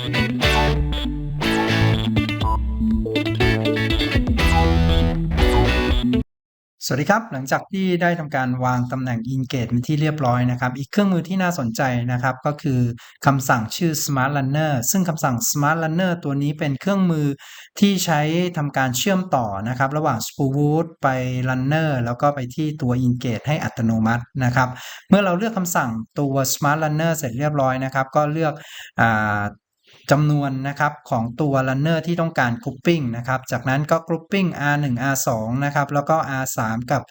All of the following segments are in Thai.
ส วัสดีครับ หลังจากที่ได้ทำการวางตำแหน่ง Engage เป็นที่เรียบร้อยนะครับ อีกเครื่องมือที่น่าสนใจนะครับ ก็คือคำสั่งชื่อ Smart Runner ซึ่งคำสั่ง Smart Runner ตัวนี้เป็นเครื่องมือที่ใช้ทำการเชื่อมต่อนะครับ ระหว่าง Spoolwood ไป Runner แล้วก็ไปที่ตัว Engage ให้อัตโนมัตินะครับ เมื่อเราเลือกคำสั่งตัว Smart Runner เสร็จเรียบร้อยนะครับ ก็เลือกอ จำนวนนะครับของตัว runner ที่ต้องการ grouping นะครับ จากนั้นก็ grouping R1 R2 นะครับ แล้วก็ R3 กับ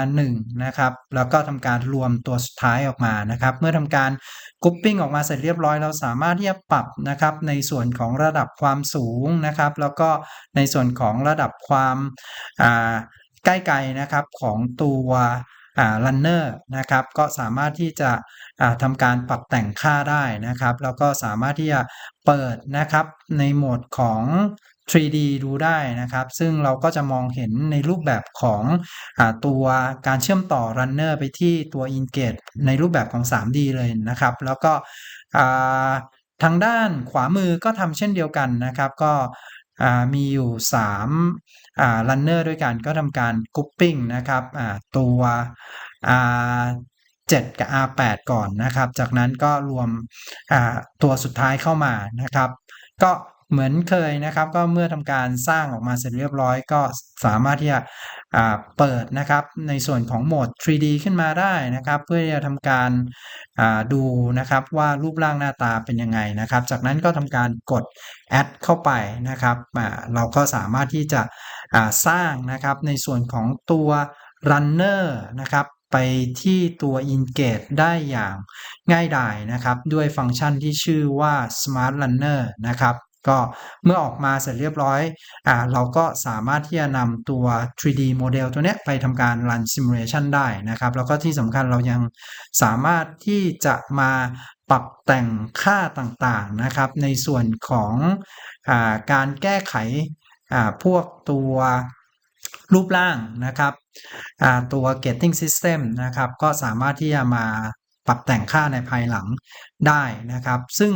R1 นะครับ แล้วก็ทำการรวมตัวสุดท้ายออกมานะครับ เมื่อทำการ grouping ออกมาเสร็จเรียบร้อย เราสามารถที่จะปรับนะครับ ในส่วนของระดับความสูงนะครับ แล้วก็ในส่วนของระดับความใกล้ไกลนะครับของตัว อ่า runner นะครับก็สามารถที่จะอ่าทำการปรับแต่งค่าได้นะครับ แล้วก็สามารถที่จะเปิดนะครับในโหมดของ 3D ดูได้นะครับ ซึ่งเราก็จะมองเห็นในรูปแบบของอตัวการเชื่อมต่อ runner ไปที่ตัว Engage ในรูปแบบของ 3D เลยนะครับ แล้วก็ทางด้านขวามือก็ทำเช่นเดียวกันนะครับ ก็ มีอยู่3อ่า runner ด้วยกันก็ทำการ grouping นะครับตัว R7 กับ R8 ก่อนนะครับ จากนั้นก็รวมตัวสุดท้ายเข้ามานะครับ ก็ เหมือนเคยนะครับ ก็เมื่อทำการสร้างออกมาเสร็จเรียบร้อย ก็สามารถที่จะเปิดนะครับในส่วนของโหมด 3D ขึ้นมาได้นะครับ เพื่อที่จะทำการดูนะครับว่ารูปร่างหน้าตาเป็นยังไงนะครับ จากนั้นก็ทำการกด add เข้าไปนะครับเราก็สามารถที่จะสร้างนะครับในส่วนของตัว runner นะครับไปที่ตัว Engage ได้อย่างง่ายดายนะครับ ด้วยฟังก์ชันที่ชื่อว่า Smart Runner นะครับ ก็เมื่อออกมาเสร็จเรียบร้อยอ่าเราก็สามารถที่จะนำตัว 3D โมเดลตัวเนี้ยไปทำการ run simulation ได้นะครับ แล้วก็ที่สำคัญเรายังสามารถที่จะมาปรับแต่งค่าต่างๆนะครับ ในส่วนของอาการแก้ไขพวกตัวรูปร่างนะครับตัว Gating System นะครับ ก็สามารถที่จะมาปรับแต่งค่าในภายหลังได้นะครับ ซึ่ง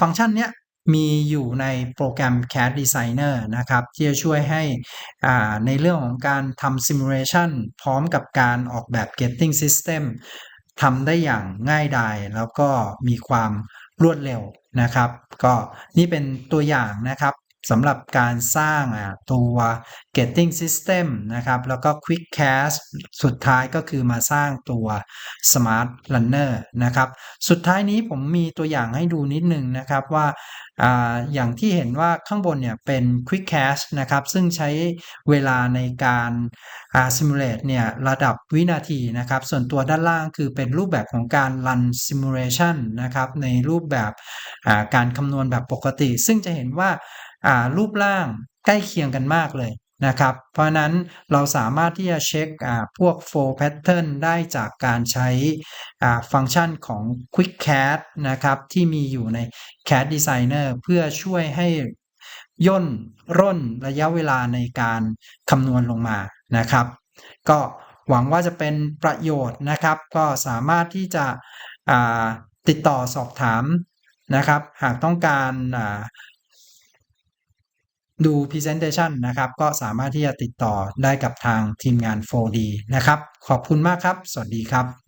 ฟังก์ชันเนี้ย มีอยู่ในโปรแกรม CAD Designer นะครับ ที่จะช่วยให้อ่าในเรื่องของการทำ Simulation พร้อมกับการออกแบบ Gating System ทำได้อย่างง่ายดายแล้วก็มีความรวดเร็วนะครับ ก็นี่เป็นตัวอย่างนะครับ สำหรับการสร้างตัว Gating System นะครับ แล้วก็ Quick Cast สุดท้ายก็คือมาสร้างตัว Smart Runner นะครับ สุดท้ายนี้ผมมีตัวอย่างให้ดูนิดหนึ่งนะครับว่าอย่างที่เห็นว่าข้างบนเนี่ยเป็น Quick Cast นะครับ ซึ่งใช้เวลาในการา Simulate เนี่ยระดับวินาทีนะครับ ส่วนตัวด้านล่างคือเป็นรูปแบบของการ Run Simulation นะครับ ในรูปแบบการคำนวณแบบปกติ ซึ่งจะเห็นว่า รูปร่างใกล้เคียงกันมากเลยนะครับ เพราะนั้นเราสามารถที่จะเช็คพวก Flow Pattern ได้จากการใช้ฟังก์ชันของ Quick Cast นะครับที่มีอยู่ใน CAD Designer เพื่อช่วยให้ย่นร่นระยะเวลาในการคำนวณลงมานะครับ ก็หวังว่าจะเป็นประโยชน์นะครับ ก็สามารถที่จะติดต่อสอบถามนะครับ หากต้องการ ดู Presentation นะครับ ก็สามารถที่จะติดต่อได้กับทางทีมงาน 4D นะครับ ขอบคุณมากครับ สวัสดีครับ